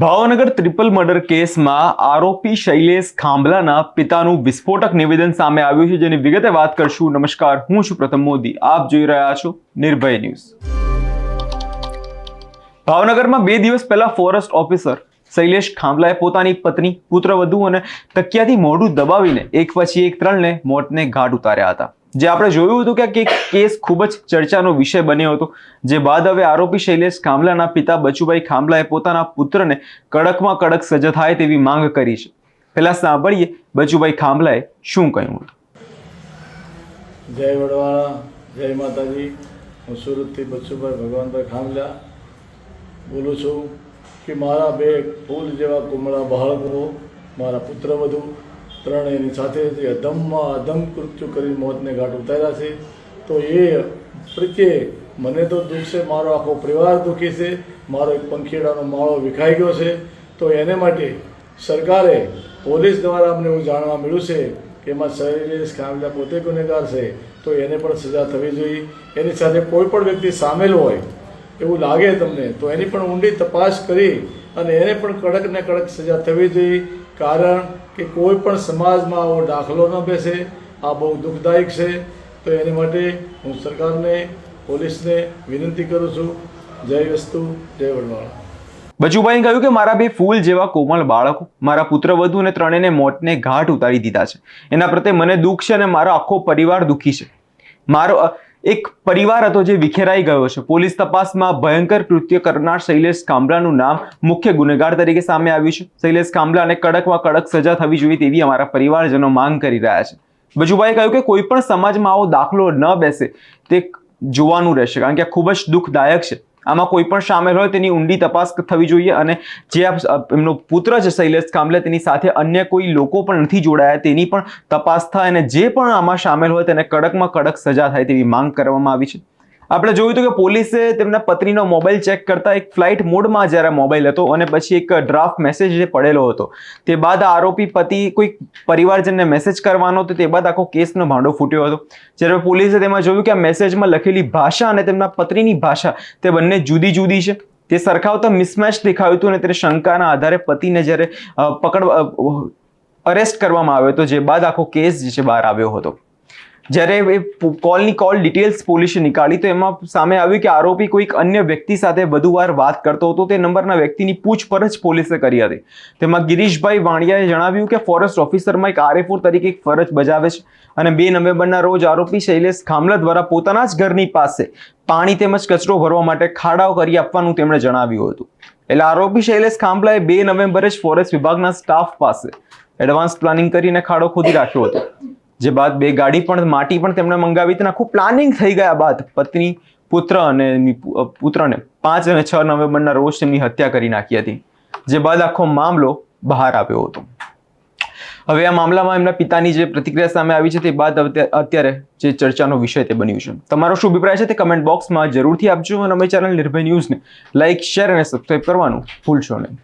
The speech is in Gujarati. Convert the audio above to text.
ભાવનગર ટ્રિપલ મર્ડર કેસમાં આરોપી શૈલેષ ખાંભલાના પિતાનું વિસ્ફોટક નિવેદન સામે આવ્યું છે, જેની વિગતે વાત કરશું. નમસ્કાર, હું છું પ્રથમ મોદી. આપ જોઈ રહ્યા છો નિર્ભય ન્યૂઝ. ભાવનગરમાં બે દિવસ પહેલા ફોરેસ્ટ ઓફિસર શૈલેષ ખાંભલાએ પોતાની પત્ની પુત્રવધુ અને તકિયાથી મોઢું દબાવીને એક પછી એક ત્રણને મોતને ઘાટ ઉતાર્યા હતા. જે આપણે જોયું હતું કે કેસ ખૂબ જ ચર્ચાનો વિષય બન્યો હતો, જે બાદ હવે આરોપી શૈલેષ ખાંભલાના પિતા બચુભાઈ ખાંભલાએ પોતાના પુત્રને કડકમાં કડક સજા થાય તેવી માંગ કરી છે. પહેલાં સાંભળીએ બચુભાઈ ખાંભલાએ શું કહ્યું જય વડવાળા જય માતાજી. હું સુરતથી બચુભાઈ ભગવાનભાઈ ખામલા બોલું છું કે મારા બે ફૂલ જેવા કુમળા બાળકો, મારા પુત્રવધુ એની સાથે જે અધમમાં અધમ કૃત્યુ કરી મોતને ઘાટ ઉતાર્યા છે. તો એ પ્રત્યે મને તો દુઃખ છે, મારો આખો પરિવાર દુઃખી છે, મારો એક પંખીડાનો માળો વિખાઈ ગયો છે. તો એને માટે સરકારે પોલીસ દ્વારા અમને એવું જાણવા મળ્યું છે કે એમાં શૈલેષ ખામલા પોતે ગુનેગાર છે. તો એને પણ સજા થવી જોઈએ. એની સાથે કોઈ પણ વ્યક્તિ સામેલ હોય એવું લાગે તમને, તો એની પણ ઊંડી તપાસ કરી અને એને પણ કડક ને કડક સજા થવી જોઈએ. કારણ કે કોઈ પણ સમાજમાં આવો દાખલો ન બેસે, આ બહુ દુઃખદાયક છે. તો એની માટે હું સરકારને, પોલીસને વિનંતી કરું છું. જય વસ્તુ, જય વડવાળા બચુભાઈ કહ્યું કે મારા બે ફૂલ જેવા કોમળ બાળકો, મારા પુત્રવધુ અને ત્રણેયને મોતને ઘાટ ઉતારી દીધા છે. એના પ્રત્યે મને દુઃખ છે અને મારો આખો પરિવાર દુઃખી છે. મારો એક પરિવાર હતો જે વિખેરાઈ ગયો છે. પોલીસ તપાસમાં ભયંકર કૃત્ય કરનાર શૈલેષ કાંબલાનું નામ મુખ્ય ગુનેગાર તરીકે સામે આવ્યું છે. શૈલેષ કામલાને કડકમાં કડક સજા થવી જોઈએ તેવી અમારા પરિવારજનો માંગ કરી રહ્યા છે. બજુભાઈએ કહ્યું કે કોઈ પણ સમાજમાં આવો દાખલો ન બેસે, તે જોવાનું રહેશે, કારણ કે આ ખૂબ જ દુઃખદાયક છે. આમાં કોઈ પણ સામેલ હોય તેની ઊંડી તપાસ થવી જોઈએ અને જે એમનો પુત્ર છે શૈલેષ કામલે તેની સાથે અન્ય કોઈ લોકો પણ નથી જોડાયા, તેની પણ તપાસ થાય અને જે પણ આમાં સામેલ હોય તેને કડકમાં કડક સજા થાય તેવી માંગ કરવામાં આવી છે. આપણે જોયું હતું કે પોલીસે તેમના પત્નીનો મોબાઈલ ચેક કરતા એક ફ્લાઇટ મોડમાં જ્યારે મોબાઈલ હતો અને પછી એક ડ્રાફ્ટ મેસેજ જે પડેલો હતો, તે બાદ આરોપી પતિ કોઈ પરિવારજનને મેસેજ કરવાનો હતો, તે બાદ આખો કેસનો ભાંડો ફૂટ્યો હતો. જ્યારે પોલીસે તેમાં જોયું કે આ મેસેજમાં લખેલી ભાષા અને તેમના પત્નીની ભાષા તે બંને જુદી જુદી છે. તે સરખાવતા મિસમેચ દેખાયું હતું અને તેને શંકાના આધારે પતિને જ્યારે પકડવા પકડ અરેસ્ટ કરવામાં આવ્યો હતો, જે બાદ આખો કેસ જે છે બહાર આવ્યો હતો. જ્યારે એ કોલની કોલ ડિટેલ્સ પોલીસે નીકાળી, તો એમાં સામે આવ્યું કે આરોપી કોઈક અન્ય વ્યક્તિ સાથે વધુ વાર વાત કરતો હતો. તે નંબરના વ્યક્તિની પૂછપરછ પોલીસે કરી હતી. તેમાં ગિરીશભાઈ વાણિયાએ જણાવ્યું કે ફોરેસ્ટ ઓફિસરમાં એક આરએફઓ તરીકે એક ફરજ બજાવે છે અને બે નવેમ્બરના રોજ આરોપી શૈલેષ ખામલા દ્વારા પોતાના જ ઘરની પાસે પાણી તેમજ કચરો ભરવા માટે ખાડાઓ કરી આપવાનું તેમણે જણાવ્યું હતું. એટલે આરોપી શૈલેષ ખાંભલાએ બે નવેમ્બરે જ ફોરેસ્ટ વિભાગના સ્ટાફ પાસે એડવાન્સ પ્લાનિંગ કરીને ખાડો ખોદી રાખ્યો હતો. જે બાદ બે ગાડી પણ માટી પણ તેમણે મંગાવી હતી ખૂબ પ્લાનિંગ થઈ ગયા બાદ. પત્ની, પુત્ર અને પુત્રને પાંચ અને છ નવેમ્બરના રોજ તેમની હત્યા કરી નાખી હતી. જે બાદ આખો મામલો બહાર આવ્યો હતો. હવે આ મામલામાં એમના પિતાની જે પ્રતિક્રિયા સામે આવી છે તે બાદ અત્યારે અત્યારે જે ચર્ચાનો વિષય તે બન્યું છે. તમારો શું અભિપ્રાય છે તે કમેન્ટ બોક્સમાં જરૂરથી આપજો અને અમે ચેનલ નિર્ભય ન્યૂઝને લાઇક શેર અને સબસ્ક્રાઇબ કરવાનું ભૂલશો નહીં.